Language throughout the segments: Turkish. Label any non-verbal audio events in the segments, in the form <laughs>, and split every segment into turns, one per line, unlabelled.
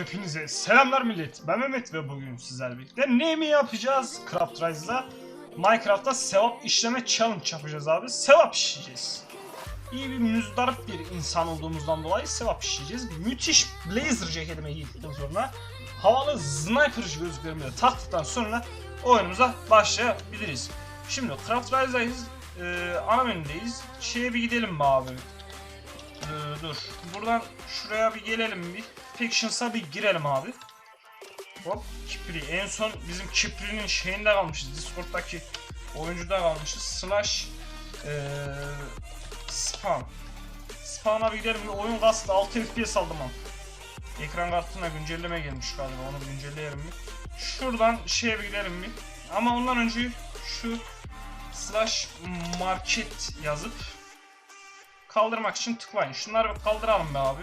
Hepinize selamlar millet. Ben Mehmet ve bugün sizlerle birlikte ne mi yapacağız? Craft Rise'da Minecraft'ta sevap işleme challenge yapacağız abi. Sevap işleyeceğiz. İyi bir müzdarip bir insan olduğumuzdan dolayı sevap işleyeceğiz. Müthiş blazer ceketime giydikten sonra havalı sniper gözlüklerimi de taktıktan sonra oyunumuza başlayabiliriz. Şimdi Craft Rise'dayız. Ee, ana menüdeyiz. Şeye bir gidelim mi abi? Ee, dur. Buradan şuraya bir gelelim bir. Fictions'a bir girelim abi. Hop. Kipri. En son bizim Kipri'nin şeyinde kalmışız. Discord'daki oyuncuda kalmışız. Slash ee, spam. Spawn'a bir gidelim. Oyun kastı 6 FPS aldım ama. Ekran kartına güncelleme gelmiş galiba. Onu güncelleyelim mi? Şuradan şeye bir gidelim bir. Ama ondan önce şu slash market yazıp kaldırmak için tıklayın. Şunları kaldıralım be abi.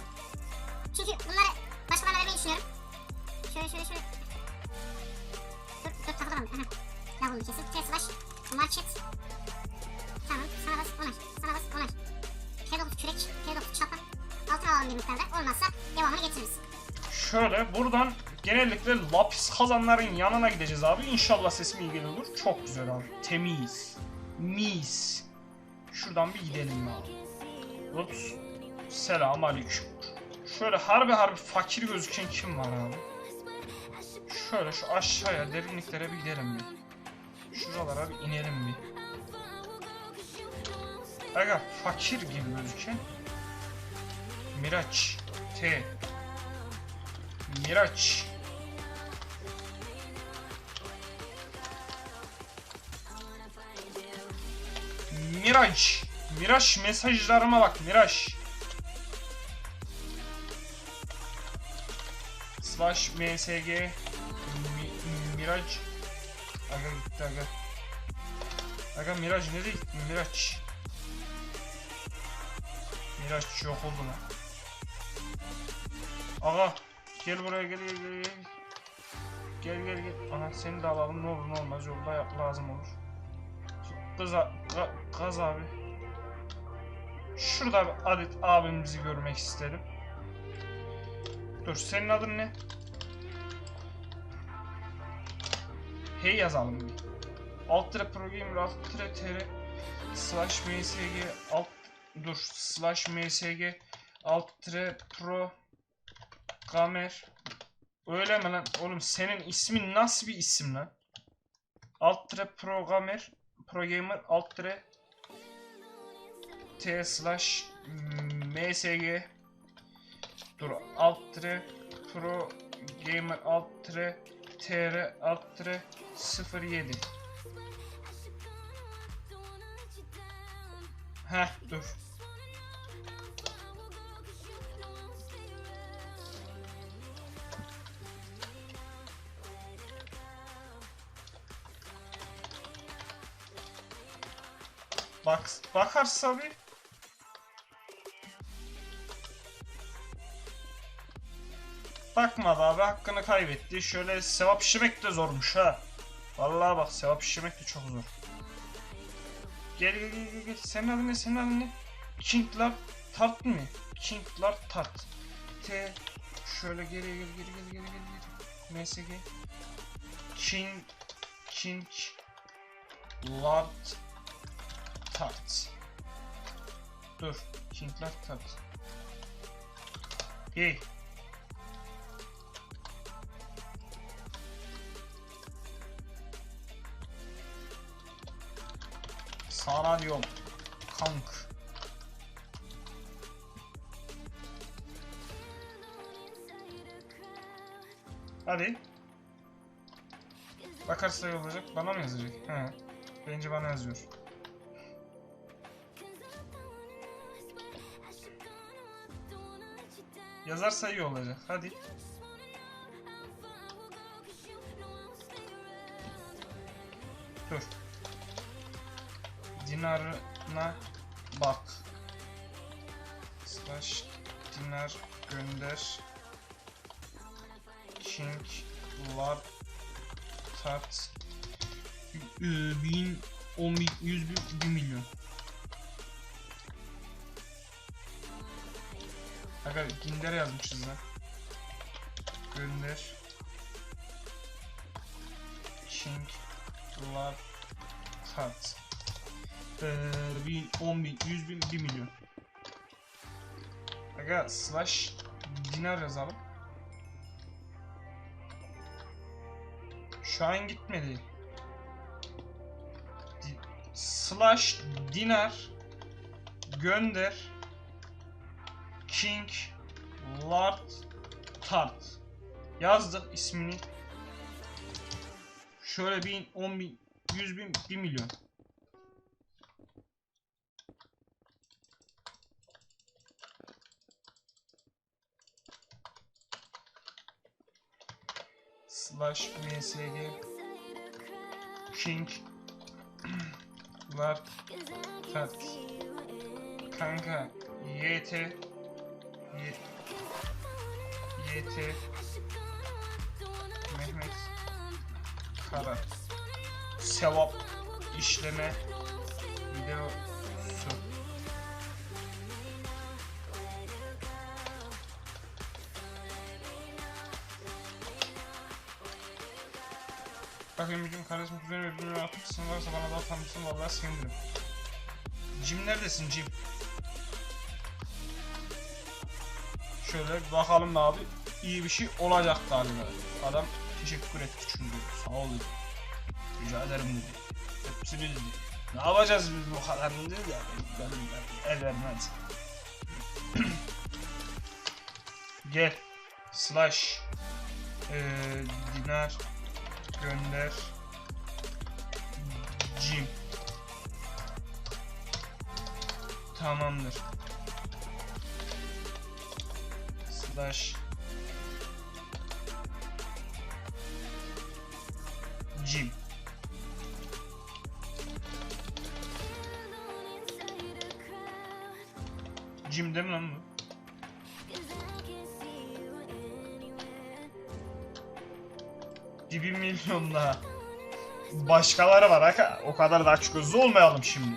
Çünkü bunları düşünüyorum. Şöyle şöyle şöyle. Dur dur takılamadım. Aha. Lavabo kesin. T slash market. Tamam. Sana bas onay. Sana bas onay. T9 kürek. T9 çapa. Altına alalım bir miktarda. Olmazsa devamını getiririz.
Şöyle buradan genellikle lapis kazanların yanına gideceğiz abi. İnşallah sesim iyi geliyordur. Çok güzel abi. Temiz. Mis. Şuradan bir gidelim abi. Ups. Selam aleyküm. Şöyle harbi harbi fakir gözüken kim var abi? Şöyle şu aşağıya derinliklere bir gidelim bir. Şuralara bir inelim bir. Aga fakir gibi gözüken. Miraç. T. Miraç. Miraç. Miraç mesajlarıma bak Miraç. Slash MSG Mi, Miraç. Aga gitti aga. Aga Miraç nereye gitti Miraç? Miraç yok oldu lan. Aga gel buraya gel gel gel gel. Gel gel. Aha seni de alalım ne olur ne olmaz yolda lazım olur. Kız gaz abi. Şurada bir adet abimizi görmek istedim. Dur senin adın ne? Hey yazalım bir. Alt tire program tr slash msg alt dur slash msg alt pro Gamer. Öyle mi lan? Oğlum senin ismin nasıl bir isim lan? Alt tire programmer, programmer, alt tire t slash msg dur alt tire pro gamer alt tire tr alt tire 07 Heh dur. Bak bakarsa bir Bakmadı abi hakkını kaybetti. Şöyle sevap işlemek de zormuş ha. Vallahi bak sevap işlemek de çok zor. Gel gel gel gel. gel. Senin adın ne? Senin adın ne? Kinglar Tart mı? Kinglar Tart. T şöyle gel geri gel geri gel geri. MSG. King King Lord Tart. Dur. Kingler Tart. Hey. Sana diyorum. Kank. Hadi. Bakarsa olacak. Bana mı yazacak? He. Bence bana yazıyor. Yazarsa iyi olacak. Hadi. Dinarına bak. Slash dinar gönder. King tat Ee, bin on bin yüz bin bir milyon. Aga Ginder yazmışız lan. gönder. King Love Cut. Ee, bin, on bin, yüz bin, bir milyon. Aga slash dinar yazalım. Şu an gitmedi. Di- slash dinar gönder King Lord Tart yazdık ismini şöyle bin, on bin, yüz bin, bir milyon slash msg king Lord Tart kanka YT YT Mehmet Kara. Sevap işleme videosu Bakayım bizim kardeşim kuzenim ve bilmem atıksın varsa bana da atar mısın vallahi sevinirim. Jim neredesin Jim? Şöyle bir bakalım abi. İyi bir şey olacak galiba. Adam teşekkür etti çünkü. Sağ ol dedi. Rica ederim dedi. Hepsini dedi. Ne yapacağız biz bu kadar dedi ya. Ben, ben el vermez. <clears throat> Gel. Slash. Ee, dinar. Gönder. Jim. Tamamdır. Slash Jim. Jim değil mi lan bu? Bir milyon daha. Başkaları var aga. O kadar da aç gözlü olmayalım şimdi.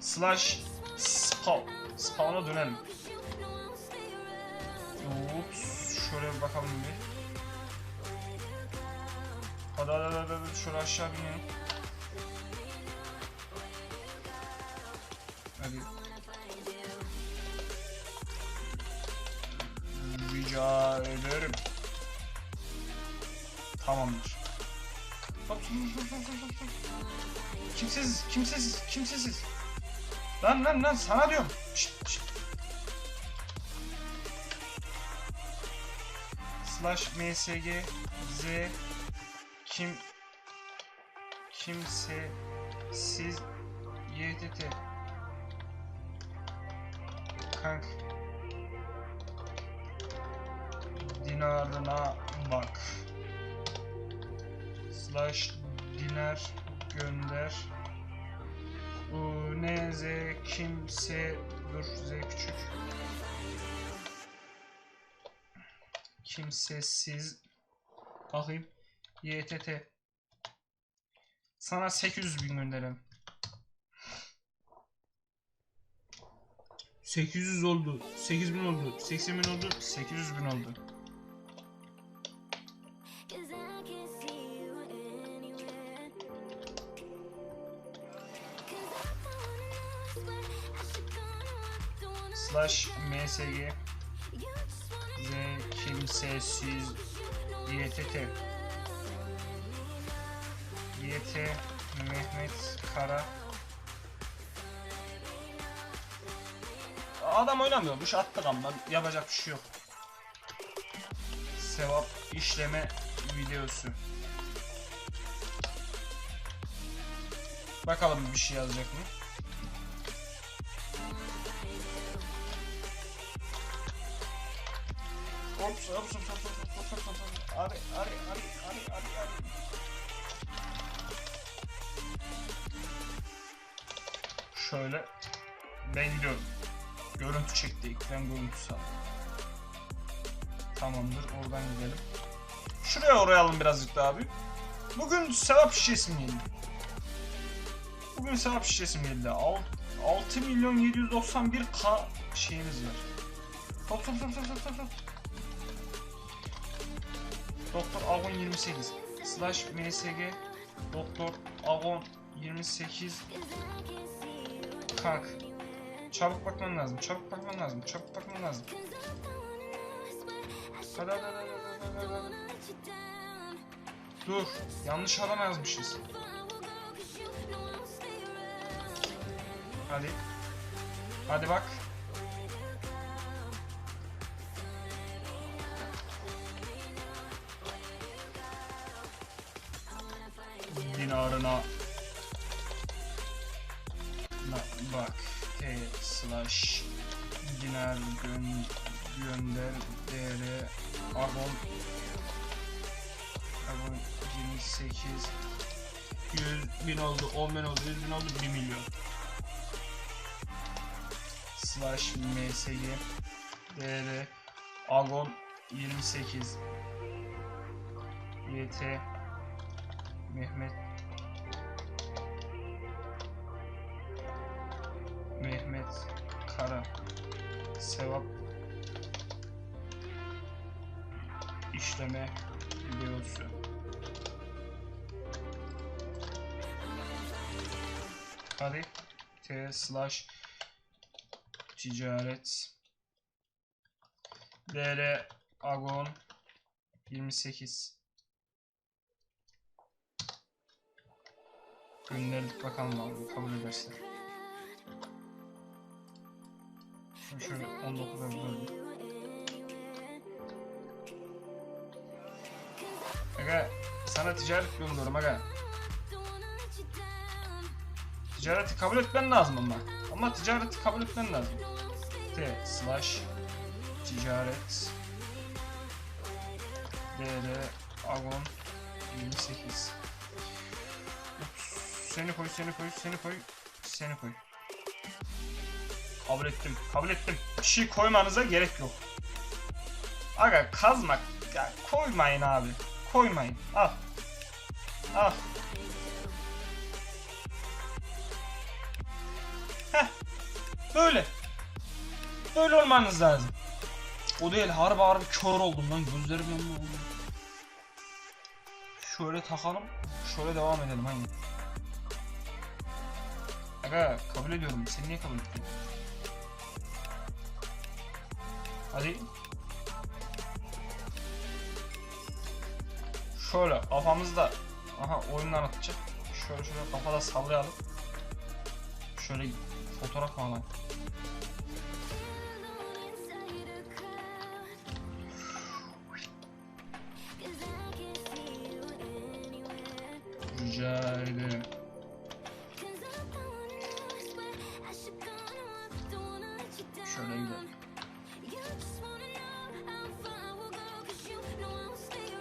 Slash spawn. Spawn'a dönelim. Ups, şöyle bir bakalım bir. Hadi hadi hadi, hadi. şöyle aşağı binelim. Hadi. Rica ederim. Tamamdır. Hop. Kimsesiz, kimsesiz, kimsesiz. Lan lan lan sana diyorum. Şşt, şşt. Slash msg z kim kimse siz ytt kank dinarına bak slash dinar gönder. Unz kimse dur z küçük. Kimsesiz bakayım. YTT sana 800 bin gönderelim 800 oldu. 8000 oldu. 80 bin oldu. 800 bin oldu slash msg z kimsesiz YTT YT Mehmet Kara. Adam oynamıyormuş attık ama yapacak bir şey yok. Sevap işleme videosu. Bakalım bir şey yazacak mı? Ops, ops, ops, ops, ops, ops, ops. Ari, ari, ari, ari, ari, ari. Şöyle ben gidiyorum. Görüntü çekti. Ekran görüntüsü. Tamamdır. Oradan gidelim. Şuraya orayalım birazcık daha abi. Bugün sevap şişesi mi geldi? Bugün sevap şişesi mi geldi? Al- 6 milyon 791 k şeyimiz var. Hop hop hop hop hop hop. Doktor Agon 28 slash MSG Doktor Agon 28 Kank Çabuk bakman lazım, çabuk bakman lazım, çabuk bakman lazım. Dur, yanlış adam yazmışız. Hadi. Hadi bak. Dinarına. Na, bak. T slash dinar gön, gönder dr abon abon 28 100 bin oldu 10 bin oldu 100 bin oldu 1 milyon slash msg dr agon 28 yt Mehmet Hadi T slash ticaret DR Agon 28 Gönderdik bakalım abi kabul ederse. Şimdi şöyle 19'a böldüm. Aga sana ticaret gönderiyorum aga. Ticareti kabul etmen lazım ama. Ama ticareti kabul etmen lazım. T slash ticaret DR Agon 28 seni koy, seni koy, seni koy, seni koy. Kabul ettim, kabul ettim. Bir şey koymanıza gerek yok. Aga kazmak, ya koymayın abi. Koymayın. Al. Al. Heh. Böyle. Böyle olmanız lazım. O değil harbi harbi kör oldum lan gözlerim yanıyor oldu. Şöyle takalım. Şöyle devam edelim hani. Aga kabul ediyorum. Sen niye kabul ettin? Hadi. Şöyle kafamızda aha oyundan atacak. Şöyle şöyle kafada sallayalım. Şöyle fotoğraf alalım? Rica ederim. Şöyle gidelim.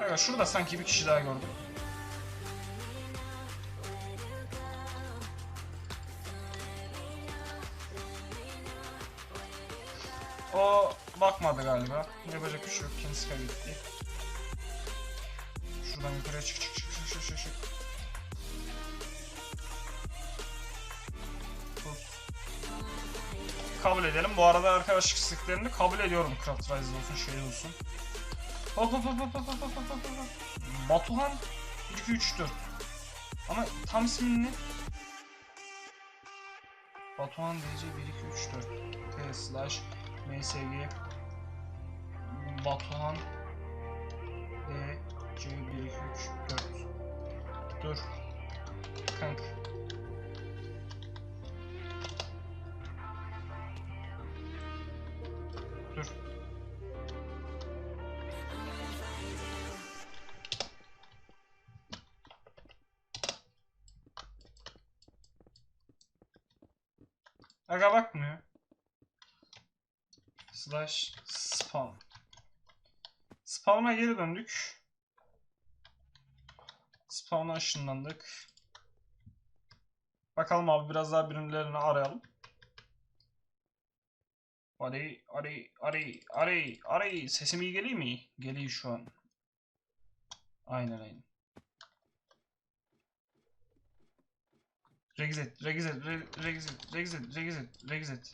Aga şurada sanki bir kişi daha gördüm. Edelim. Bu arada arkadaşlık isteklerini kabul ediyorum. Craft Rise olsun şey olsun. Hop hop hop hop hop hop hop hop hop. Batuhan 1 2 3 4. Ama tam ismin ne? Batuhan DC 1 2 3 4. T slash MSG Batuhan D C 1 2 3 4. Dur. Kanka. Aga bakmıyor. Slash spawn. Spawn'a geri döndük. Spawn'a ışınlandık. Bakalım abi biraz daha birimlerini arayalım. Arey, arey, arey, arey, arey. Sesim iyi geliyor mi? Geliyor şu an. Aynen aynen. Regizet, Regizet, Re- Regizet, Regizet, Regizet, Regizet.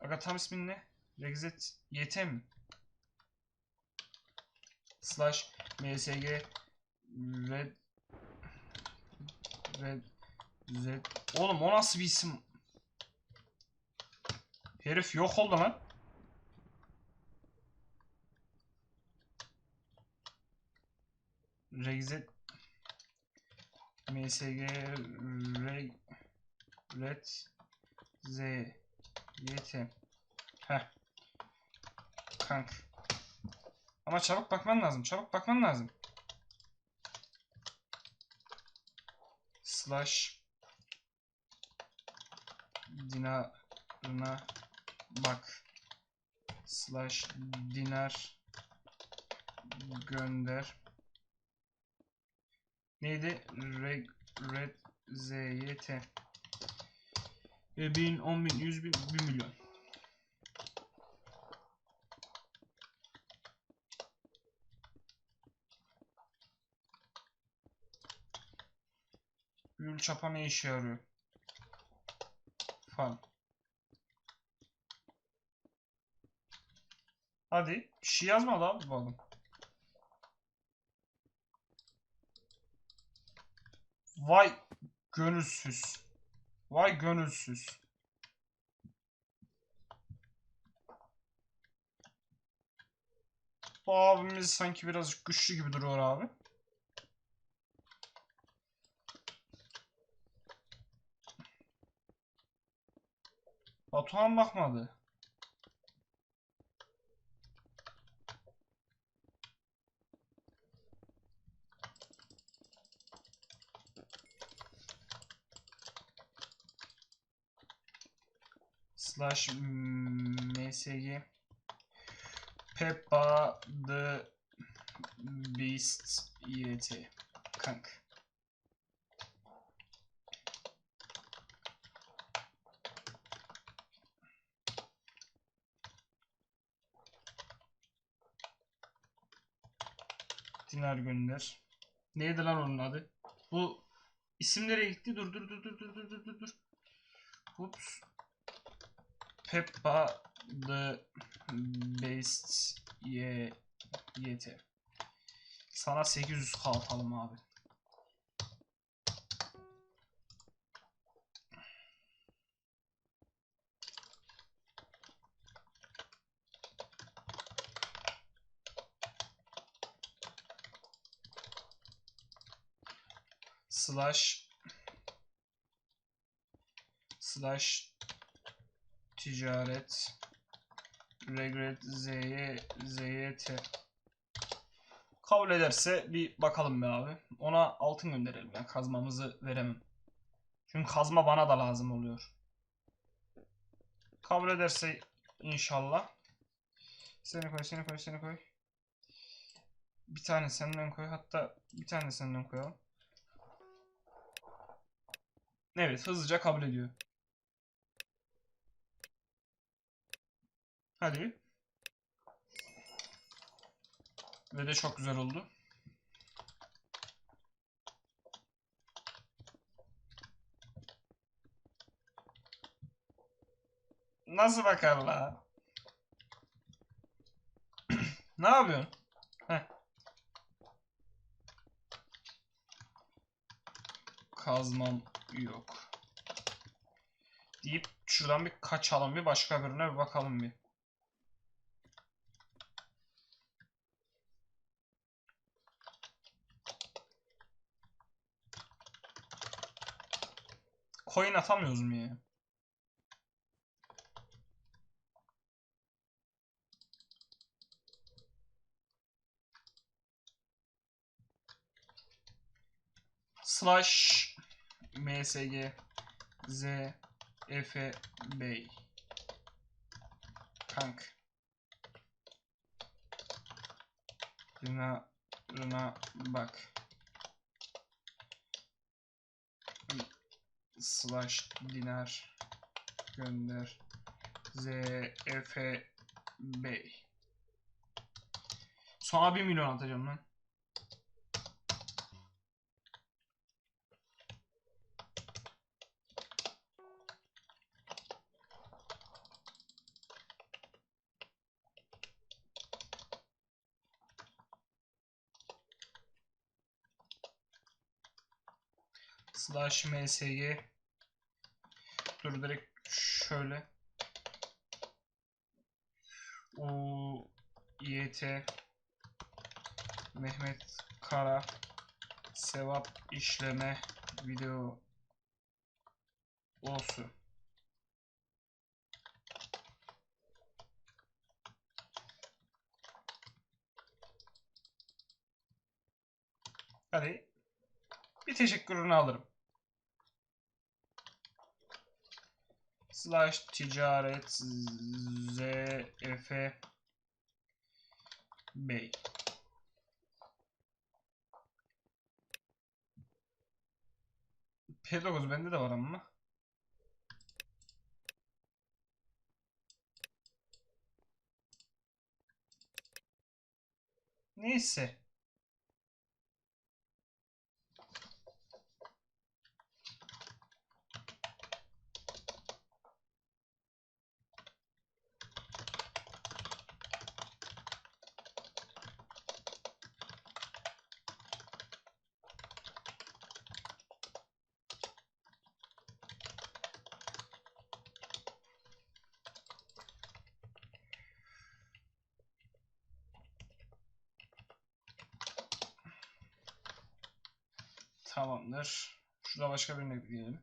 Aga tam ismin ne? Regizet YT mi? Slash MSG Red Red Z Oğlum o nasıl bir isim? Herif yok oldu lan. Regzet MSG Red Z YT Heh. Kank. Ama çabuk bakman lazım çabuk bakman lazım. Slash. Dinarına bak. Slash dinar gönder neydi? Reg, red ZYT. E, 1000, 10 bin, 1 milyon. Gül çapa ne işe yarıyor? Fan. Hadi. Bir şey yazma lan bakalım. Vay gönülsüz. Vay gönülsüz. Bu abimiz sanki biraz güçlü gibi duruyor abi. Batuhan bakmadı. slash hmm, msg peppa the beast yt kank. Dinar gönder. Neydi lan onun adı? Bu isimlere gitti. Dur dur dur dur dur dur dur dur. Ups. Peppa the Beast Y YT. Sana 800k atalım abi. Slash slash ticaret regret z'ye z'ye kabul ederse bir bakalım be abi. Ona altın gönderelim ya. Kazmamızı veremem. Çünkü kazma bana da lazım oluyor. Kabul ederse inşallah. Seni koy, seni koy, seni koy. Bir tane senden koy. Hatta bir tane senden koyalım. Evet, hızlıca kabul ediyor. Hadi. Ve de çok güzel oldu. Nasıl bakar la? <clears throat> ne yapıyorsun? Heh. Kazmam yok. Deyip şuradan bir kaçalım bir başka birine bir bakalım bir. Coin atamıyoruz mu ya? Slash MSG Z Efe Bey. Kank. Rına Rına bak slash dinar gönder ZF Bey. Sonra 1 milyon atacağım lan. Msg dur direkt şöyle u yt Mehmet Kara sevap işleme video olsun. Hadi. Bir teşekkürünü alırım. Slash ticaret zf bey. P9 bende de var ama. Neyse. Tamamdır. Şurada başka birine gidelim.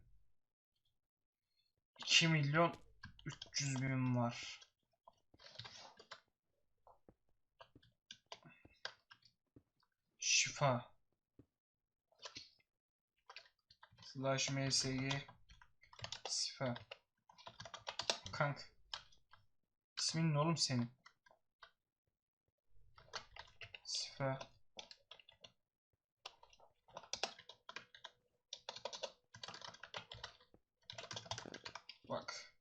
2 milyon 300 bin var. Şifa. Slash msg Şifa. Kank. İsmin ne oğlum senin? Şifa. Bak.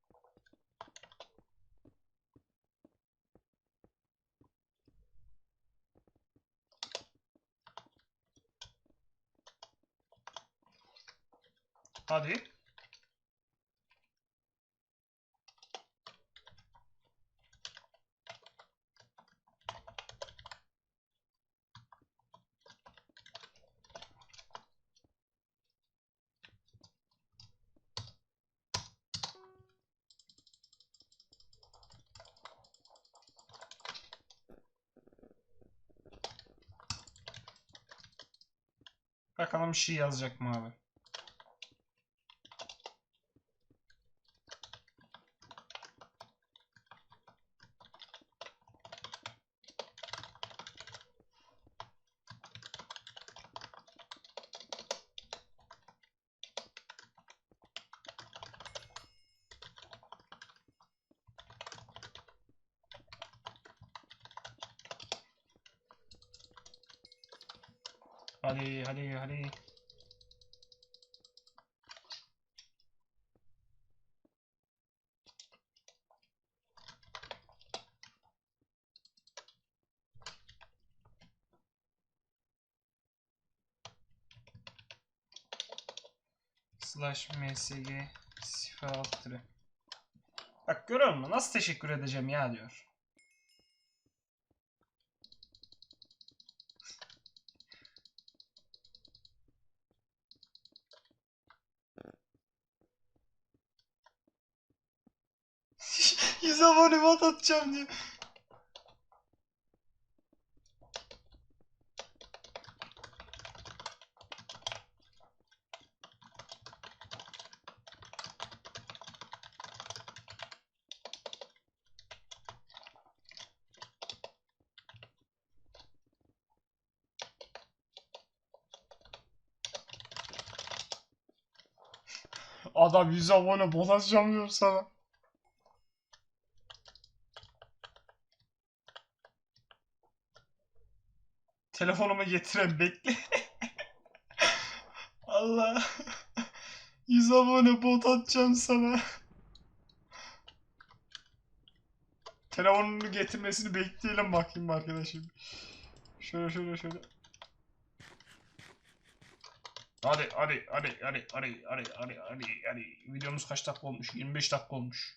Hadi. Bakalım bir şey yazacak mı abi? Hadi hadi hadi. Slash msg sifa alt. Bak görüyor musun? Nasıl teşekkür edeceğim ya diyor. Yüz abone bot atacağım diyor. Adam 100 abone bot atacağım diyor sana. Telefonumu getiren bekle. <laughs> Allah. 100 abone bot atacağım sana. Telefonunu getirmesini bekleyelim bakayım arkadaşım. Şöyle şöyle şöyle. Hadi hadi hadi hadi hadi hadi hadi hadi hadi. Videomuz kaç dakika olmuş? 25 dakika olmuş.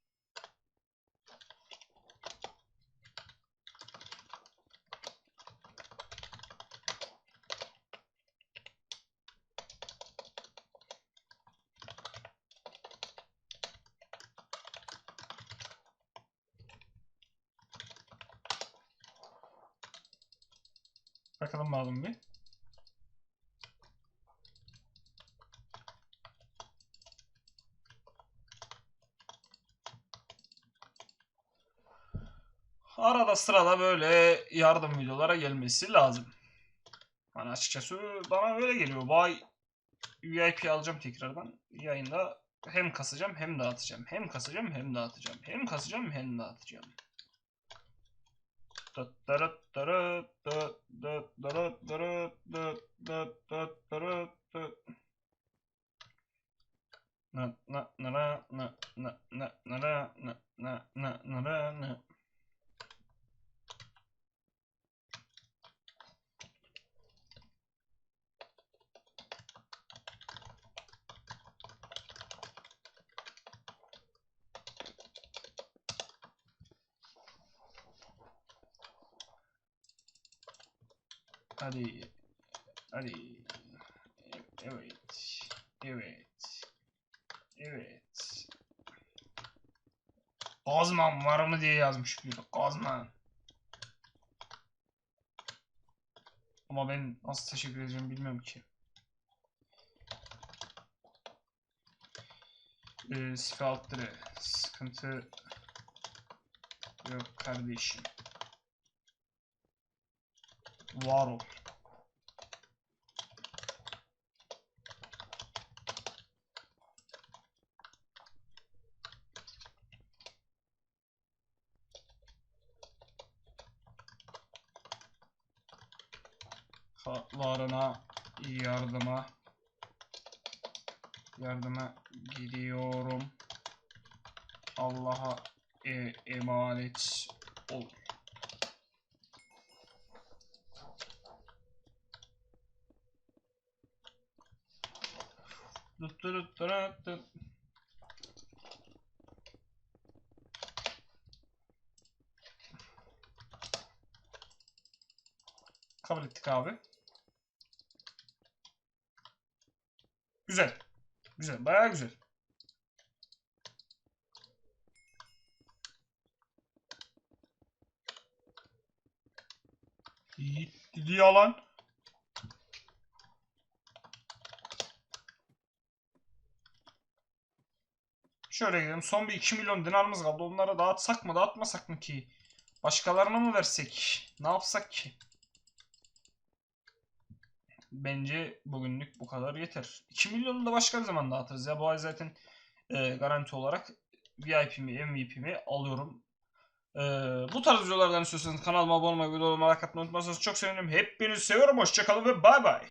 Sırada böyle yardım videolara gelmesi lazım. Hani açıkçası bana öyle geliyor. Vay VIP alacağım tekrardan. Yayında hem kasacağım hem dağıtacağım. Hem kasacağım hem dağıtacağım. Hem kasacağım hem dağıtacağım. Na na na na na na na na na na na na Hadi. Hadi. Evet. Evet. Evet. Gazman var mı diye yazmış biri. Gazman. Ama ben nasıl teşekkür edeceğim bilmiyorum ki. Ee, sife. Sıkıntı yok kardeşim. Var ol. Hatlarına yardıma yardıma gidiyorum. Allah'a e- emanet ol. Kabul ettik abi. Güzel. Güzel. Bayağı güzel. Gidiyor lan. Şöyle gidelim. Son bir 2 milyon dinarımız kaldı. Onlara dağıtsak mı dağıtmasak mı ki? Başkalarına mı versek? Ne yapsak ki? Bence bugünlük bu kadar yeter. 2 milyonu da başka bir zaman dağıtırız ya. Bu ay zaten e, garanti olarak VIP'mi, MVP'mi alıyorum. E, bu tarz videolardan istiyorsanız kanalıma abone olmayı, videolarıma like atmayı unutmazsanız çok sevinirim. Hepinizi seviyorum. Hoşçakalın ve bay bay.